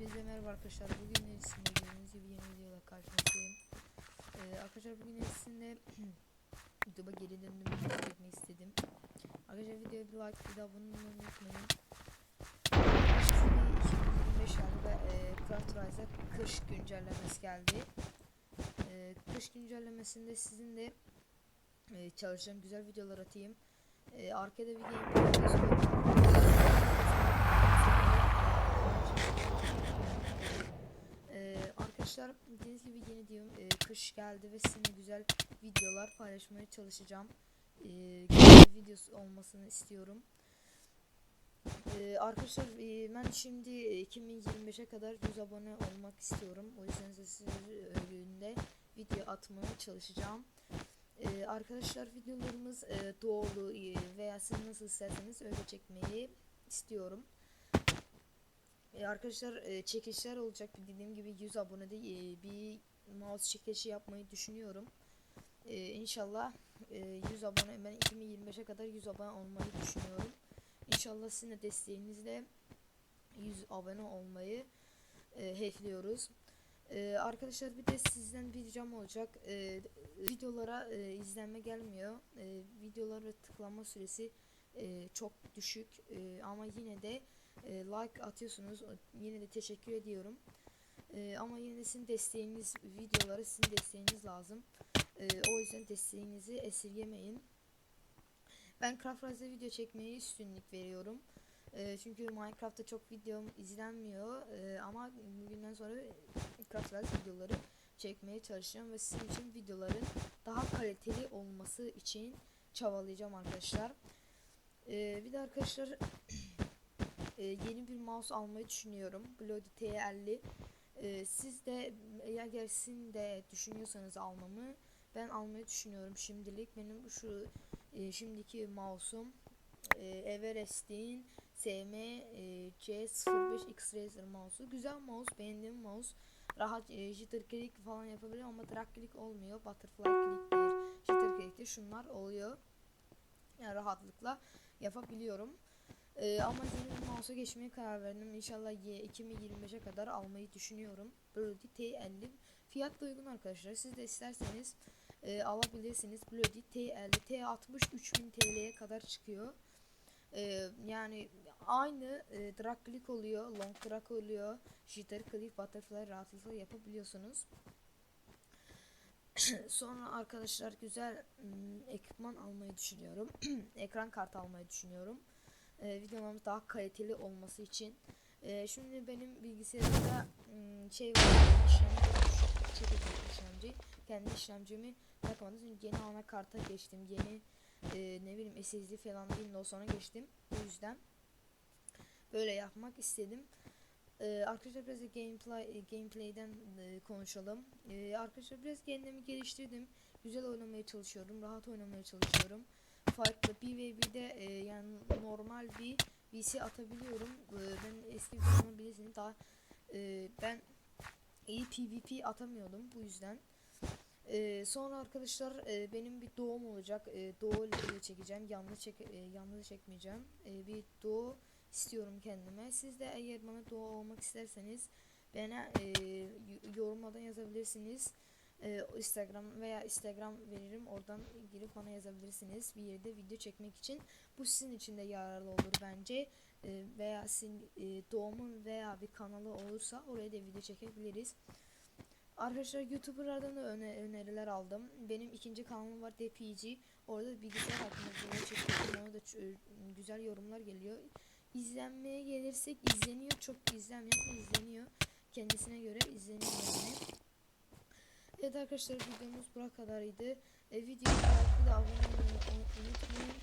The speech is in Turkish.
Hepinize merhaba arkadaşlar. Bugün neresinde gördüğünüz gibi yeni videoyla karşınızdayım. Ee, arkadaşlar bugün neresinde YouTube'a geri döndüm video istedim. Arkadaşlar videoya bir like bir de abone olmayı unutmayın. Şimdi 2025 yılında e, Craft Rise'a kış güncellemesi geldi. E, kış güncellemesinde sizin de e, çalışacağım güzel videolar atayım. E, arkada bir gameplay arkadaşlar dediğiniz gibi yeni diyorum e, kış geldi ve sizinle güzel videolar paylaşmaya çalışacağım. E, güzel videosu olmasını istiyorum. E, arkadaşlar e, ben şimdi 2025'e kadar 100 abone olmak istiyorum. O yüzden de sizin önünde video atmaya çalışacağım. E, arkadaşlar videolarımız e, doğru e, veya siz nasıl isterseniz öyle çekmeyi istiyorum. E, arkadaşlar e, çekişler olacak dediğim gibi 100 abonede e, bir mouse çekişi yapmayı düşünüyorum. E, inşallah e, 100 abone ben 2025'e kadar 100 abone olmayı düşünüyorum. İnşallah sizin de desteğinizle 100 abone olmayı e, hedefliyoruz. E, arkadaşlar bir de sizden bir ricam olacak. E, videolara e, izlenme gelmiyor. E, videolara tıklama süresi e, çok düşük E, ama yine de e, like atıyorsunuz. Yine de teşekkür ediyorum. E, ama yine de sizin desteğiniz, videolara sizin desteğiniz lazım. E, o yüzden desteğinizi esirgemeyin. Ben Craft video çekmeye üstünlük veriyorum. E, çünkü Minecraft'ta çok videom izlenmiyor. E, ama bugünden sonra Craft videoları çekmeye çalışacağım ve sizin için videoların daha kaliteli olması için çabalayacağım arkadaşlar. E, bir de arkadaşlar e, yeni bir mouse almayı düşünüyorum. Bloody T50. E, siz de eğer sizin de düşünüyorsanız almamı ben almayı düşünüyorum şimdilik. Benim şu e, şimdiki mouse'um e, Everest'in SM e, C05 X Razer mouse'u. Güzel mouse, beğendiğim mouse. Rahat e, jitter click falan yapabiliyor ama drag click olmuyor. Butterfly click'tir, jitter click'tir. Şunlar oluyor. Yani rahatlıkla yapabiliyorum. Ee, ama bir mouse'a geçmeye karar verdim. İnşallah ye- 2025'e kadar almayı düşünüyorum. Bloody T50. Fiyat da uygun arkadaşlar. Siz de isterseniz e, alabilirsiniz. Bloody T50. T60 3000 TL'ye kadar çıkıyor. Ee, yani aynı e, drag click oluyor, long drag oluyor, jitter click, butterfly rahatlıkla yapabiliyorsunuz. Sonra arkadaşlar güzel ım, ekipman almayı düşünüyorum. Ekran kartı almayı düşünüyorum. Ee, videolarımız daha kaliteli olması için. Ee, şimdi benim bilgisayarımda ım, şey var. işlemci, işlemci. Kendi işlemcimi takmadım. Çünkü yeni anakarta geçtim. Yeni e, ne bileyim SSD falan Windows'a geçtim. Bu yüzden böyle yapmak istedim. Ee, arkadaşlar biraz gameplay gameplay'den e, konuşalım. Ee, arkadaşlar biraz kendimi geliştirdim. Güzel oynamaya çalışıyorum. Rahat oynamaya çalışıyorum. Farklı PvP'de e, yani normal bir VC atabiliyorum. Ee, ben eski videomu bilirsiniz daha e, ben iyi PvP atamıyordum bu yüzden. Ee, sonra arkadaşlar e, benim bir doğum olacak. E, doğu çekeceğim. Yalnız çek e, yalnız çekmeyeceğim. E, bir doğu istiyorum kendime. Siz de eğer bana doğu olmak isterseniz bana e, yorumlardan yazabilirsiniz. E, Instagram veya Instagram veririm. Oradan girip bana yazabilirsiniz. Bir yerde video çekmek için. Bu sizin için de yararlı olur bence. E, veya sizin e, doğumun veya bir kanalı olursa oraya da video çekebiliriz. Arkadaşlar YouTuber'lardan da öne- öneriler aldım. Benim ikinci kanalım var DPG. Orada bilgisayar hakkında video çekiyorum. Ona da ç- güzel yorumlar geliyor. İzlenmeye gelirsek izleniyor. Çok izlenmiyor izleniyor. Kendisine göre izleniyor yani. Evet arkadaşlar videomuz buraya kadarıydı. E, videoyu beğenmeyi abone olmayı unutmayın.